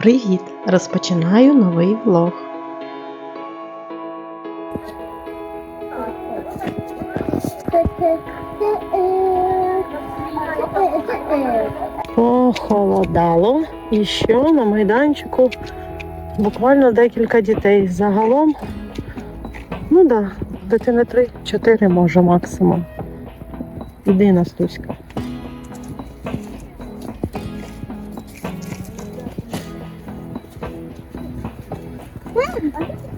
Привіт! Розпочинаю новий влог. Похолодало. І що на майданчику буквально декілька дітей. Загалом, ну да, дитини 3-4 може максимум. Іди Настуська.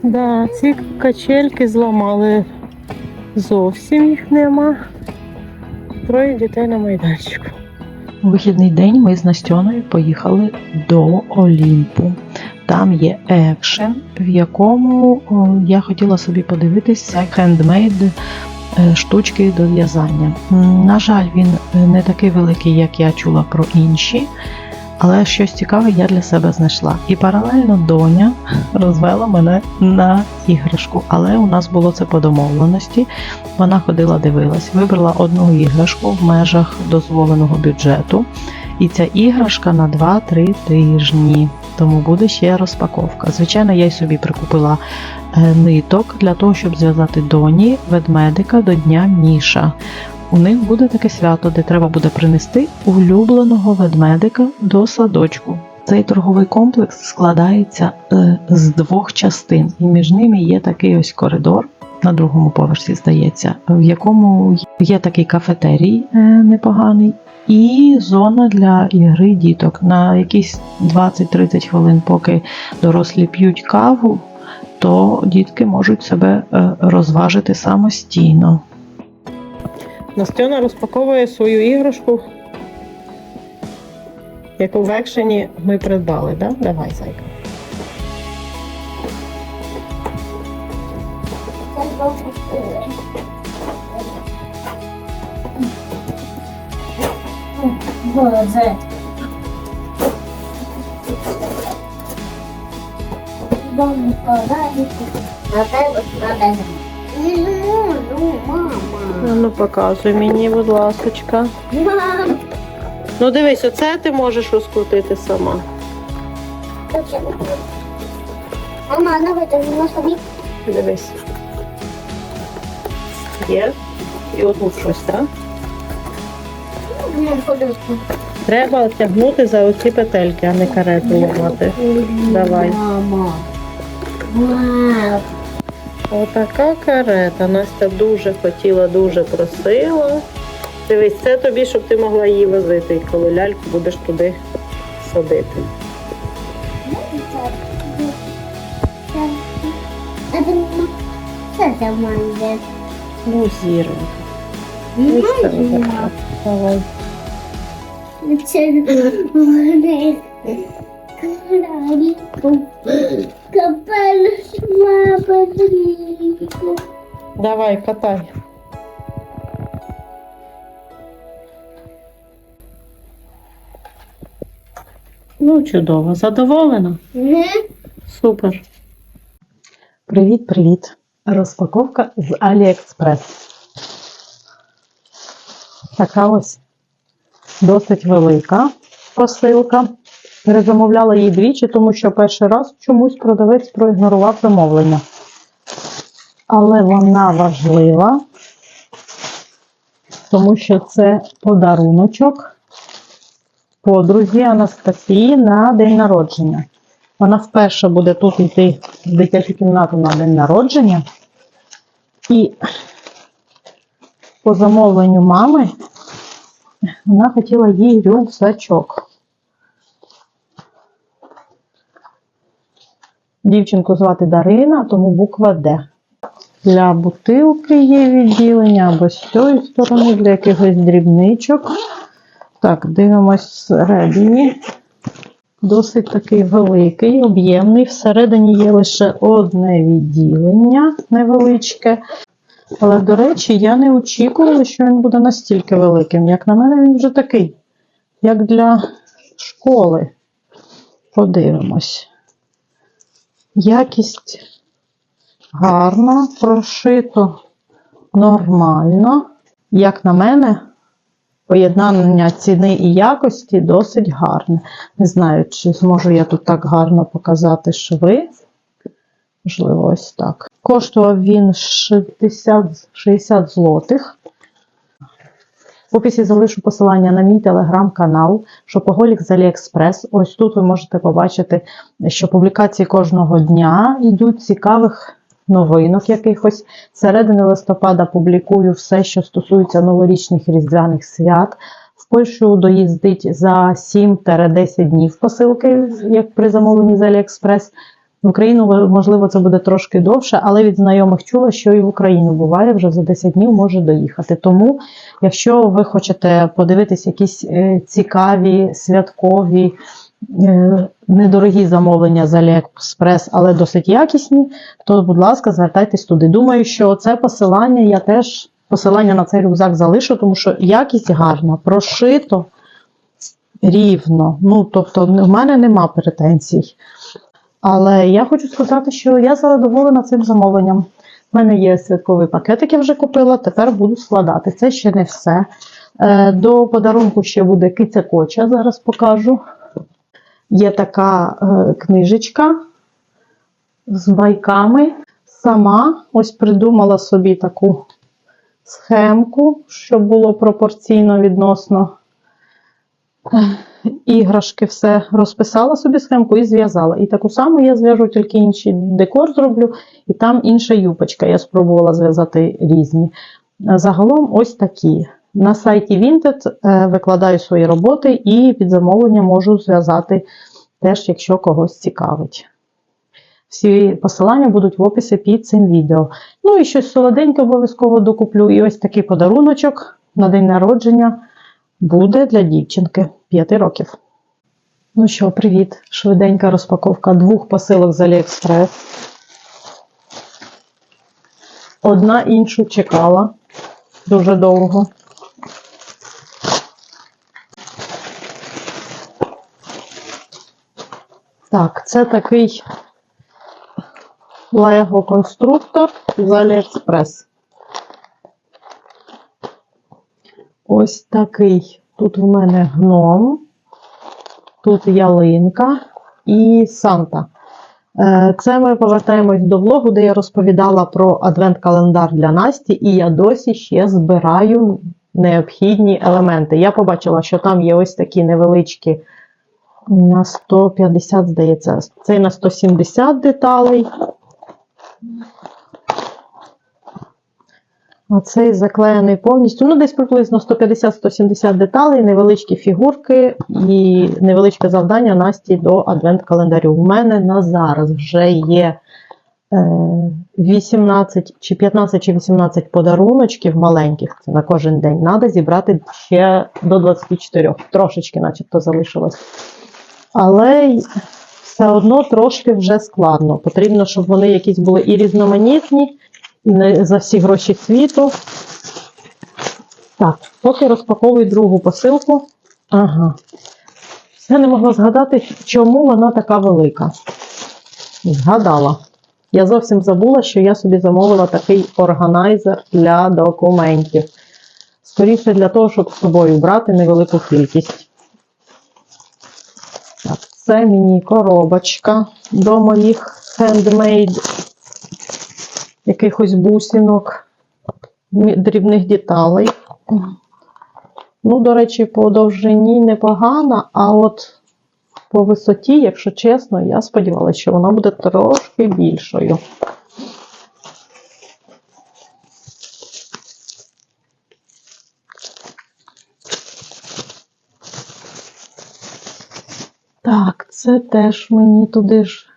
Да, ці качельки зламали. Зовсім їх нема. Троє дітей на майданчику. У вихідний день ми з Настьоною поїхали до Олімпу. Там є екшен, в якому я хотіла собі подивитися хендмейд е, штучки до в'язання. На жаль, він е, не такий великий, як я чула про інші. Але щось цікаве я для себе знайшла. І паралельно доня розвела мене на іграшку. Але у нас було це по домовленості. Вона ходила, дивилась, вибрала одну іграшку в межах дозволеного бюджету. І ця іграшка на 2-3 тижні. Тому буде ще розпаковка. Звичайно, я й собі прикупила е, ниток для того, щоб зв'язати доні ведмедика до Дня Міша. У них буде таке свято, де треба буде принести улюбленого ведмедика до садочку. Цей торговий комплекс складається е, з двох частин, і між ними є такий ось коридор на другому поверсі, здається, в якому є такий кафетерій е, непоганий, і зона для ігри діток. На якісь 20-30 хвилин, поки дорослі п'ють каву, то дітки можуть себе е, розважити самостійно. Настена розпаковує свою іграшку, яку в екшені ми придбали, да? Давай, зайка. Боже. Дом складається. На тебе складається. Не можу, мама. Ну, показуй мені, будь ласочка. Мам. Ну дивись, оце ти можеш розкрутити сама. Мама, давай ти на собі. Дивись. Є. І отут щось, так? Треба тягнути за оці петельки, а не карету ламати. Давай. Мама. Мам. Отака карета. Настя дуже хотіла, дуже просила. Дивись, це тобі, щоб ти могла її возити, і коли ляльку будеш туди садити. А ти що це? Ну, зіронька. Це можу. отака. Давай. Це краліку. Капелюш. Давай, катай. Ну, чудово. Задоволена? Супер. Привіт, привіт. Розпаковка з AliExpress. Така ось досить велика посилка. Перезамовляла її двічі, тому що перший раз чомусь продавець проігнорував замовлення. Але вона важлива, тому що це подаруночок подрузі Анастасії на день народження. Вона вперше буде тут йти в дитячу кімнату на день народження. І по замовленню мами вона хотіла їй рюкзачок. Дівчинку звати Дарина, тому буква Д. Для бутилки є відділення або з цієї сторони для якихось дрібничок. Так, дивимось всередині. Досить такий великий, об'ємний. Всередині є лише одне відділення невеличке. Але, до речі, я не очікувала, що він буде настільки великим. Як на мене, він вже такий, як для школи. Подивимось. Якість гарна, прошито нормально. Як на мене, поєднання ціни і якості досить гарне. Не знаю, чи зможу я тут так гарно показати шви. Можливо, ось так. Коштував він 60, 60 злотих. В описі залишу посилання на мій телеграм-канал Шопоголік з Аліекспрес. Ось тут ви можете побачити, що публікації кожного дня йдуть цікавих новинок якихось. Середини листопада публікую все, що стосується новорічних різдвяних свят. В Польщу доїздить за 7-10 днів посилки, як при замовленні з Аліекспрес. В Україну, можливо, це буде трошки довше, але від знайомих чула, що і в Україну буває вже за 10 днів може доїхати. Тому, якщо ви хочете подивитись якісь е, цікаві, святкові, е, недорогі замовлення з Аліекспрес, але досить якісні, то, будь ласка, звертайтесь туди. Думаю, що це посилання я теж посилання на цей рюкзак залишу, тому що якість гарна, прошито рівно. Ну, тобто, в мене нема претензій. Але я хочу сказати, що я задоволена цим замовленням. У мене є святковий пакетик, я вже купила, тепер буду складати. Це ще не все. Е, До подарунку ще буде киця коча, зараз покажу. Є така е, книжечка з байками. Сама ось придумала собі таку схемку, щоб було пропорційно відносно іграшки, все розписала собі схемку і зв'язала. І таку саму я зв'яжу, тільки інший декор зроблю, і там інша юпочка. Я спробувала зв'язати різні. Загалом ось такі. На сайті Vinted е, викладаю свої роботи і під замовлення можу зв'язати теж, якщо когось цікавить. Всі посилання будуть в описі під цим відео. Ну і щось солоденьке обов'язково докуплю. І ось такий подаруночок на день народження буде для дівчинки 5 років. Ну що, привіт! Швиденька розпаковка двох посилок з Аліекспрес. Одна іншу чекала дуже довго. Так, це такий Lego конструктор з Аліекспрес. Ось такий. Тут в мене гном, тут ялинка і Санта. Е, Це ми повертаємось до влогу, де я розповідала про адвент-календар для Насті, і я досі ще збираю необхідні елементи. Я побачила, що там є ось такі невеличкі на 150, здається, цей на 170 деталей. А цей заклеєний повністю, ну десь приблизно 150-170 деталей, невеличкі фігурки і невеличке завдання Насті до адвент-календарю. У мене на зараз вже є 18 чи 15 чи 18 подаруночків маленьких, це на кожен день. Треба зібрати ще до 24, трошечки, начебто, залишилось. Але все одно трошки вже складно. Потрібно, щоб вони якісь були і різноманітні, і не за всі гроші світу. Так, поки розпаковую другу посилку. Ага. Я не могла згадати, чому вона така велика. Згадала. Я зовсім забула, що я собі замовила такий органайзер для документів. Скоріше для того, щоб з собою брати невелику кількість. Так, це мені коробочка до моїх хендмейд якихось бусинок, дрібних деталей. Ну, до речі, по довжині непогана, а от по висоті, якщо чесно, я сподівалася, що вона буде трошки більшою. Так, це теж мені туди ж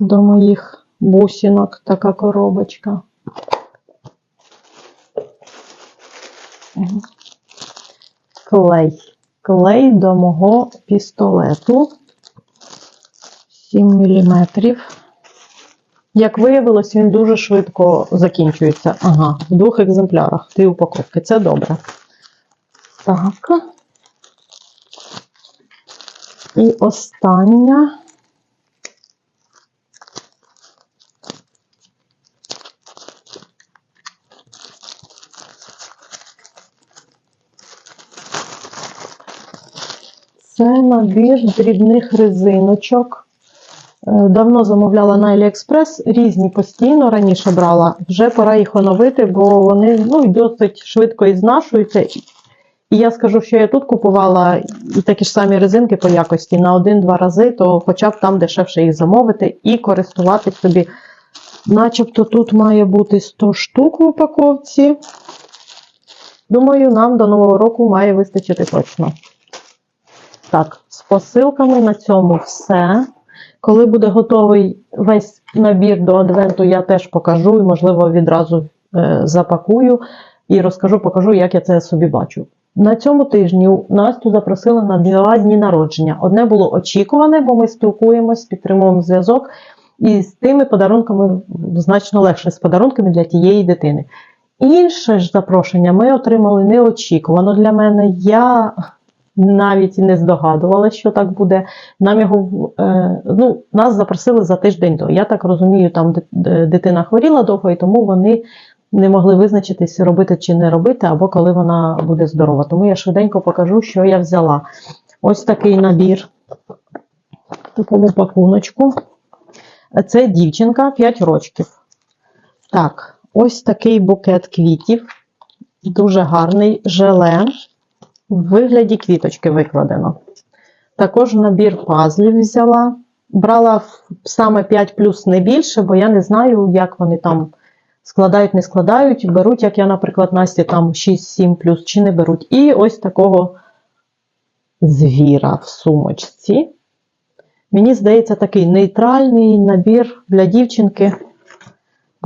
до моїх бусинок така коробочка. Клей. Клей до мого пістолету. 7 мм. Як виявилось, він дуже швидко закінчується. Ага, в двох екземплярах. Дві упаковки. Це добре. Так. І остання. Набір дрібних резиночок. Е, Давно замовляла на AliExpress, різні постійно раніше брала. Вже пора їх оновити, бо вони ну, досить швидко і знашуються. І я скажу, що я тут купувала і такі ж самі резинки по якості на один-два рази, то хоча б там дешевше їх замовити і користуватись собі. Начебто тут має бути 100 штук в упаковці. Думаю, нам до Нового року має вистачити точно. Так, з посилками на цьому все. Коли буде готовий весь набір до адвенту, я теж покажу і, можливо, відразу е, запакую і розкажу, покажу, як я це собі бачу. На цьому тижні Настю запросили на два дні народження. Одне було очікуване, бо ми спілкуємось, підтримуємо зв'язок. І з тими подарунками значно легше з подарунками для тієї дитини. Інше ж запрошення ми отримали неочікувано для мене. Я навіть і не здогадувалася, що так буде. Нам його е, ну, нас запросили за тиждень до. Я так розумію, там ди- ди- дитина хворіла довго, і тому вони не могли визначитись, робити чи не робити, або коли вона буде здорова. Тому я швиденько покажу, що я взяла. Ось такий набір такому пакуночку. Це дівчинка 5 років. Так, ось такий букет квітів. Дуже гарний желе. В вигляді квіточки викладено. Також набір пазлів взяла. Брала саме 5 плюс не більше, бо я не знаю, як вони там складають, не складають. Беруть, як я, наприклад, Насті там 6-7 плюс чи не беруть. І ось такого звіра в сумочці. Мені здається, такий нейтральний набір для дівчинки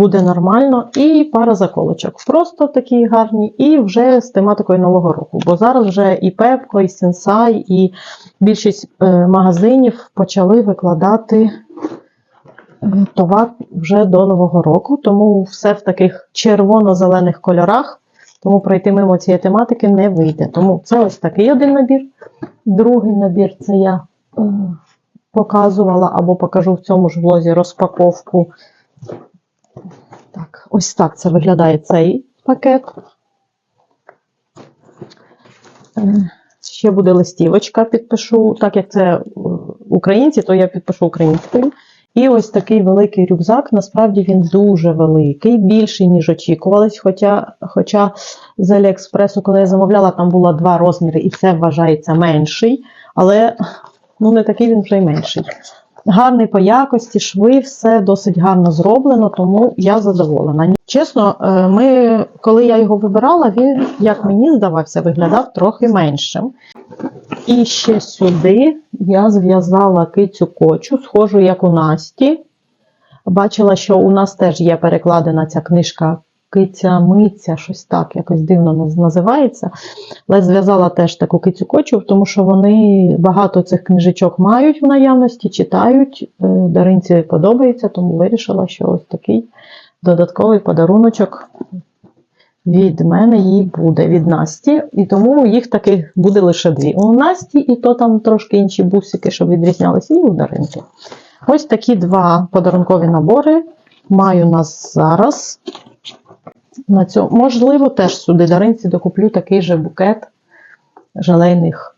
буде нормально. І пара заколочок. Просто такі гарні, і вже з тематикою Нового року. Бо зараз вже і Пепко, і Сенсай, і більшість е, магазинів почали викладати е, товар вже до Нового року. Тому все в таких червоно-зелених кольорах. Тому пройти мимо цієї тематики не вийде. Тому це ось такий один набір. Другий набір це я. е, показувала або покажу в цьому ж влозі розпаковку. Так, ось так це виглядає цей пакет. Е, Ще буде листівочка, підпишу. Так як це е, українці, то я підпишу українською. І ось такий великий рюкзак. Насправді він дуже великий, більший, ніж очікувалось. Хоча, хоча з Аліекспресу, коли я замовляла, там було два розміри, і це вважається менший. Але ну, не такий він вже й менший. Гарний по якості, шви, все досить гарно зроблено, тому я задоволена. Чесно, е, ми, коли я його вибирала, він, як мені здавався, виглядав трохи меншим. І ще сюди я зв'язала кицю кочу, схожу, як у Насті. Бачила, що у нас теж є перекладена ця книжка Киця Миця, щось так, якось дивно називається. Але зв'язала теж таку кицю кочу, тому що вони багато цих книжечок мають в наявності, читають. Е, Даринці подобається, тому вирішила, що ось такий додатковий подаруночок від мене їй буде від Насті. І тому їх таких буде лише дві. У Насті, і то там трошки інші бусики, щоб відрізнялися, і у Даринки. Ось такі два подарункові набори маю нас зараз. На цьому. Можливо, теж сюди Даринці докуплю такий же букет желейних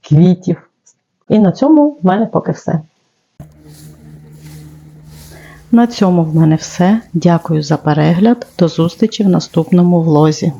квітів. І на цьому в мене поки все. На цьому в мене все. Дякую за перегляд. До зустрічі в наступному влозі.